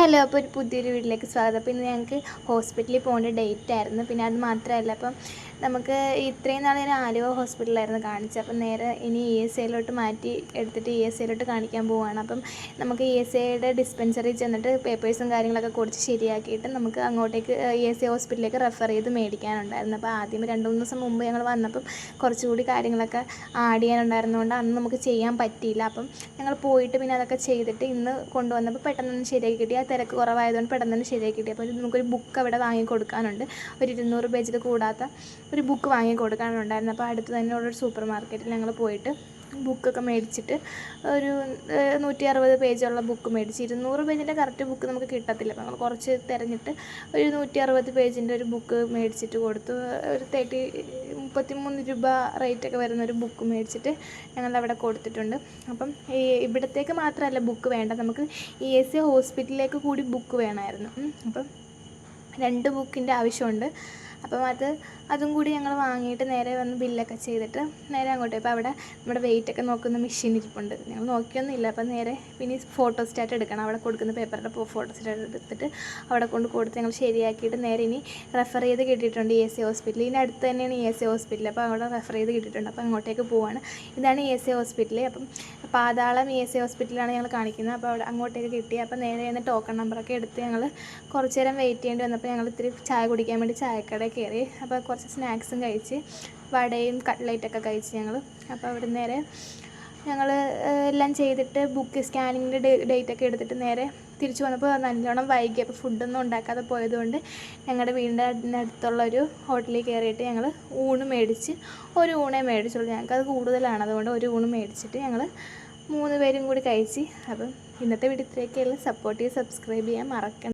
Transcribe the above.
Hello അപ്പോൾ ഒരു പുതിയൊരു വീട്ടിലേക്ക് സ്വാഗതം. ഇന്ന് ഞങ്ങൾക്ക് ഹോസ്പിറ്റലിൽ പോകേണ്ട ഡേറ്റ് ആയിരുന്നു. പിന്നെ അത് മാത്രമല്ല അപ്പം നമുക്ക് ഇത്രയും നാൾ ഞാൻ ആലുവ ഹോസ്പിറ്റലായിരുന്നു കാണിച്ചത്. അപ്പം നേരെ ഇനി ഇ എസ് ഐയിലോട്ട് മാറ്റി എടുത്തിട്ട് ഇ എസ് ഐയിലോട്ട് കാണിക്കാൻ പോവുകയാണ് അപ്പം നമുക്ക് ഇ എസ് ഐയുടെ ഡിസ്പെൻസറി ചെന്നിട്ട് പേപ്പേഴ്സും കാര്യങ്ങളൊക്കെ കുറച്ച് ശരിയാക്കിയിട്ട് നമുക്ക് അങ്ങോട്ടേക്ക് ഇ എസ് ഐ ഹോസ്പിറ്റലിലേക്ക് റെഫർ ചെയ്ത് മേടിക്കാനുണ്ടായിരുന്നു. അപ്പോൾ ആദ്യം രണ്ട് മൂന്ന് ദിവസം മുമ്പ് ഞങ്ങൾ വന്നപ്പം കുറച്ചുകൂടി കാര്യങ്ങളൊക്കെ ആഡ് ചെയ്യാനുണ്ടായിരുന്നതുകൊണ്ട് അന്ന് നമുക്ക് ചെയ്യാൻ പറ്റിയില്ല. അപ്പം ഞങ്ങൾ പോയിട്ട് പിന്നെ അതൊക്കെ ചെയ്തിട്ട് ഇന്ന് കൊണ്ടുവന്നപ്പോൾ പെട്ടെന്ന് തന്നെ ശരിയാക്കി കിട്ടി. ആ തിരക്ക് കുറവായതുകൊണ്ട് പെട്ടെന്ന് തന്നെ ശരിയാക്കി കിട്ടി. അപ്പോൾ നമുക്കൊരു ബുക്ക് അവിടെ വാങ്ങി കൊടുക്കാനുണ്ട്. ഒരു ഇരുന്നൂറ് പേജിൽ കൂടാത്ത ഒരു ബുക്ക് വാങ്ങി കൊടുക്കാനുണ്ടായിരുന്നു അപ്പോൾ അടുത്ത് തന്നെ ഉള്ളൊരു സൂപ്പർ മാർക്കറ്റിൽ ഞങ്ങൾ പോയിട്ട് ബുക്കൊക്കെ മേടിച്ചിട്ട് ഒരു നൂറ്റി അറുപത് പേജുള്ള ബുക്ക് മേടിച്ച്. ഇരുന്നൂറ് പേജിന്റെ കറക്റ്റ് ബുക്ക് നമുക്ക് കിട്ടത്തില്ല. അപ്പോൾ ഞങ്ങൾ കുറച്ച് തിരഞ്ഞിട്ട് ഒരു നൂറ്റി അറുപത് പേജിന്റെ ഒരു ബുക്ക് മേടിച്ചിട്ട് കൊടുത്തു. ഒരു തേർട്ടി മുപ്പത്തി മൂന്ന് രൂപ റേറ്റൊക്കെ വരുന്ന ഒരു ബുക്ക് മേടിച്ചിട്ട് ഞങ്ങൾ അവിടെ കൊടുത്തിട്ടുണ്ട്. അപ്പം ഈ ഇവിടത്തേക്ക് മാത്രമല്ല ബുക്ക് വേണ്ട നമുക്ക് ഇ എസ് എ ഹോസ്പിറ്റലിലേക്ക് കൂടി ബുക്ക് വേണമായിരുന്നു. അപ്പം രണ്ട് ബുക്കിന്റെ ആവശ്യമുണ്ട്. അപ്പം അത് അതും കൂടി ഞങ്ങൾ വാങ്ങിയിട്ട് നേരെ വന്ന് ബില്ലൊക്കെ ചെയ്തിട്ട് നേരെ അങ്ങോട്ട് അപ്പോൾ അവിടെ നമ്മുടെ വെയിറ്റ് ഒക്കെ നോക്കുന്ന മെഷീൻ ഇരിപ്പുണ്ട്. ഞങ്ങൾ നോക്കിയൊന്നുമില്ല. അപ്പം നേരെ പിന്നെ ഫോട്ടോ സ്റ്റാറ്റ് എടുക്കണം. അവിടെ കൊടുക്കുന്ന പേപ്പറിന്റെ ഫോട്ടോ സ്റ്റാറ്റ് എടുത്തിട്ട് അവിടെ കൊണ്ട് കൊടുത്ത് ഞങ്ങൾ ശരിയാക്കിയിട്ട് നേരെ ഇനി റെഫർ ചെയ്ത് കിട്ടിയിട്ടുണ്ട് ഇ എസ് സി ഹോസ്പിറ്റൽ ഇതിന്റെ അടുത്ത് തന്നെയാണ് ഇ എസ് സി ഹോസ്പിറ്റൽ അപ്പോൾ അവിടെ റെഫർ ചെയ്ത് കിട്ടിയിട്ടുണ്ട്. അപ്പോൾ അങ്ങോട്ടേക്ക് പോവാണ്. ഇതാണ് ഇ എസ് സി ഹോസ്പിറ്റൽ അപ്പം പാതാളം ഇ എസ് സി ഹോസ്പിറ്റലാണ് ഞങ്ങൾ കാണിക്കുന്നത്. അപ്പോൾ അവിടെ അങ്ങോട്ടേക്ക് കിട്ടി. അപ്പോൾ നേരെ ടോക്കൺ നമ്പറൊക്കെ എടുത്ത് ഞങ്ങൾ കുറച്ച് നേരം വെയിറ്റ് ചെയ്യേണ്ടി വന്നപ്പോൾ ഞങ്ങൾ ഇത്തിരി ചായ കുടിക്കാൻ വേണ്ടി ചായക്കടയിൽ കയറി. അപ്പോൾ കുറച്ച് സ്നാക്സും കഴിച്ച് വടയും കട്ട്ലൈറ്റൊക്കെ കഴിച്ച് ഞങ്ങൾ. അപ്പോൾ അവിടെ നേരെ ഞങ്ങൾ എല്ലാം ചെയ്തിട്ട് ബുക്ക് സ്കാനിങ്ങിന്റെ ഡേറ്റ് ഒക്കെ എടുത്തിട്ട് നേരെ തിരിച്ചു വന്നപ്പോൾ നല്ലോണം വൈകി. അപ്പോൾ ഫുഡൊന്നും ഉണ്ടാക്കാതെ പോയതുകൊണ്ട് ഞങ്ങളുടെ വീടിന്റെ അടുത്തുള്ള ഒരു ഹോട്ടലിൽ കയറിയിട്ട് ഞങ്ങൾ ഊണ് മേടിച്ച് ഒരു ഊണേ മേടിച്ചുള്ളൂ. ഞങ്ങൾക്ക് അത് കൂടുതലാണ്. അതുകൊണ്ട് ഒരു ഊണ് മേടിച്ചിട്ട് ഞങ്ങൾ മൂന്ന് പേരും കൂടി കഴിച്ച് അപ്പം ഇന്നത്തെ വീഡിയോ ഇത്രയൊക്കെയുള്ള സപ്പോർട്ട് ചെയ്ത് സബ്സ്ക്രൈബ് ചെയ്യാൻ മറക്കണ്ട.